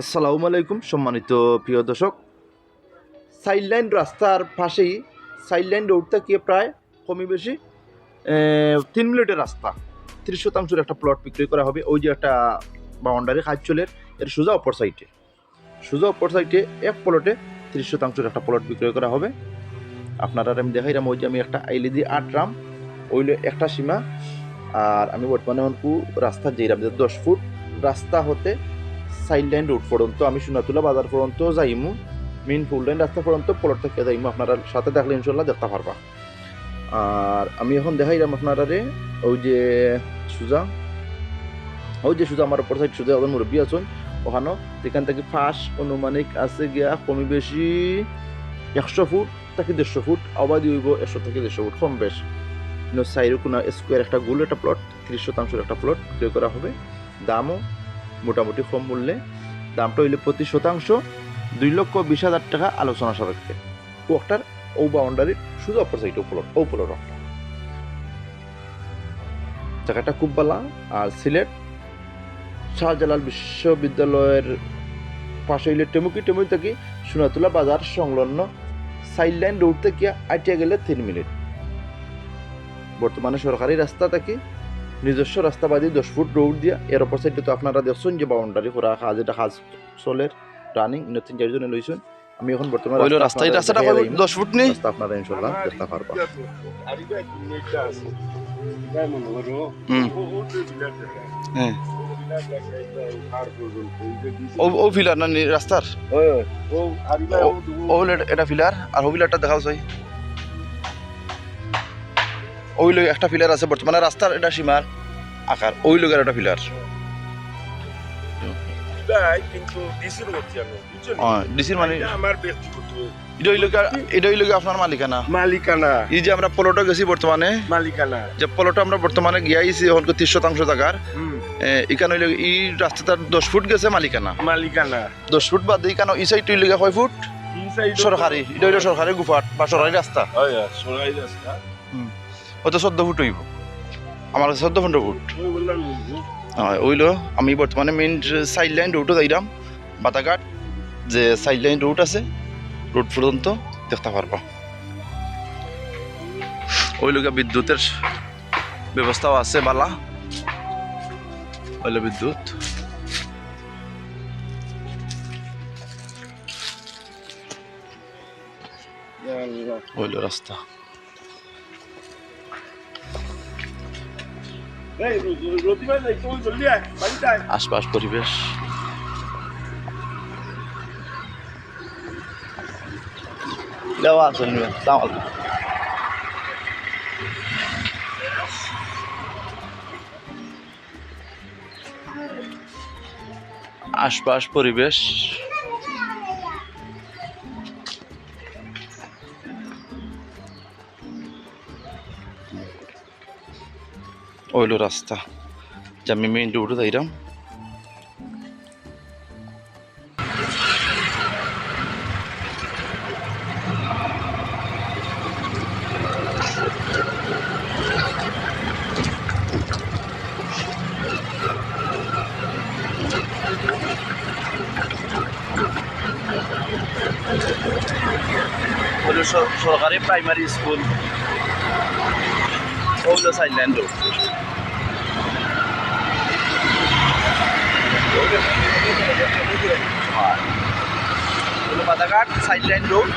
আসসালামু আলাইকুম, সম্মানিত প্রিয় দর্শক। সাইডলাইন রাস্তার পাশেই সাইডলাইন রোড থেকে প্রায় কমই বেশি তিন মিনিটের রাস্তা। ত্রিশ শতাংশের একটা প্লট বিক্রি করা হবে। ওই যে একটা বাউন্ডারি কাজচলের এর সোজা অপর সাইডে সোজা অপর সাইডে এক প্লটে ত্রিশ শতাংশের একটা প্লট বিক্রয় করা হবে। আপনারা আমি দেখাইলাম, ওই যে আমি একটা আইলি দিয়ে আটরাম ওইলে একটা সীমা। আর আমি বর্তমানে অনকু রাস্তা যেরাম যে দশ ফুট, রাস্তা হতে সাইড লাইন রোড পর্যন্ত, আমি সোনাতুলা বাজার পর্যন্ত যাইমু। মেইন ফুল লাইন রাস্তা পর্যন্ত পলট থেকে যাইমু। আপনারা সাথে থাকলে ইনশাল্লাহ দেখতে পারবা। আর আমি এখন দেখাইলাম আপনারা রে ওই যে সুজা। ওই যে সুজা আমার অপর সাইড সুজা মুরব্বী আছেন। ওখানে যেখান থেকে ফাঁস অনুমানিক আছে গিয়া কমি বেশি একশো ফুট থেকে দেড়শো ফুট, আবাদি হইব একশো থেকে দেড়শো ফুট কম বেশ। সাইডে কোনো স্কোয়ার একটা গোল একটা প্লট ত্রিশ শতাংশের একটা প্লট বিক্রয় করা হবে। দামও মোটামুটি কম মূল্যে। দামটা হইলে প্রতি শতাংশ, দুই লক্ষ বিশ হাজার টাকা আলোচনা সাপেক্ষে। ওটার ও বাউন্ডারির শুধু অপর সাইডে উপলট ও জায়গাটা খুব ভালো আর সিলেট শাহজালাল বিশ্ববিদ্যালয়ের পাশে হইলে টেমুকি টেমুকি থেকে সোনাতুলা বাজার সংলগ্ন সাইড লাইন রোড থেকে আইটিয়া গেলে তিন মিনিট। বর্তমানে সরকারি রাস্তা থেকে নিজস্ব রাস্তা বাদী দশ ফুট রোড দিয়া এর অপর সাইডে তো আপনারা দেখছেন যে বাউন্ডারি করা কাজ এটা কাজ চলের রানিং নতুন চারজনে লইছেন। আমি এখন বর্তমানে ওইলো রাস্তা এই রাস্তাটা কয় ফুট? দশ ফুট নেই? রাস্তা আপনারা ইনশাল্লাহ দেখতে পারবা। হ্যাঁ। ও ও ফিলার না রাস্তার? ও এটা- এটা ফিলার আর ও ফিলারটা দেখাও চাই। ওইলো একটা ফিলার আছে বর্তমানে রাস্তার এটা সীমার আকার ওই লোকের একটা ফিলার ডিসির মানে এটা আমার ব্যক্তিগত। এটা হইল কি- এটা হইল আপনার মালিকানা। মালিকানা। এই যে আমরা পলটো গেছি বর্তমানে মালিকানা। যে পলটো আমরা বর্তমানে গিয়াইছি এখন তিরিশ শতাংশ জায়গার। হুম। এখানে হইল এই রাস্তাটা দশ ফুট গেছে মালিকানা। মালিকানা। দশ ফুট বাদ দিয়ে কেন এই সাইড হইল কয় ফুট? সরকারি এটা হইল সরকারি গুফাট বা সরকারি রাস্তা। হয় সরাই রাস্তা হয়তো চোদ্দ ফুট হইব আমার কাছে চোদ্দ পনেরো ফুট হয়, ওইলো আমি বর্তমানে মেইন সাইড লাইন রুটও যাইলাম বাতাঘাট, যে সাইড লাইন রুট আছে রুট পর্যন্ত দেখতে পারবা। ওই লোকে বিদ্যুতের ব্যবস্থাও আছে বালা। ওইলো বিদ্যুৎ। ওইলো রাস্তা। আশপাশ পরিবেশ। দেওয়া আছে আশপাশ পরিবেশ। ওইলো রাস্তা যে আমি মেইন রোডে যাইলাম হলো সরকারি প্রাইমারি স্কুল ওগুলো সাইডল্যান্ড রোড সাইড লাইন রোড।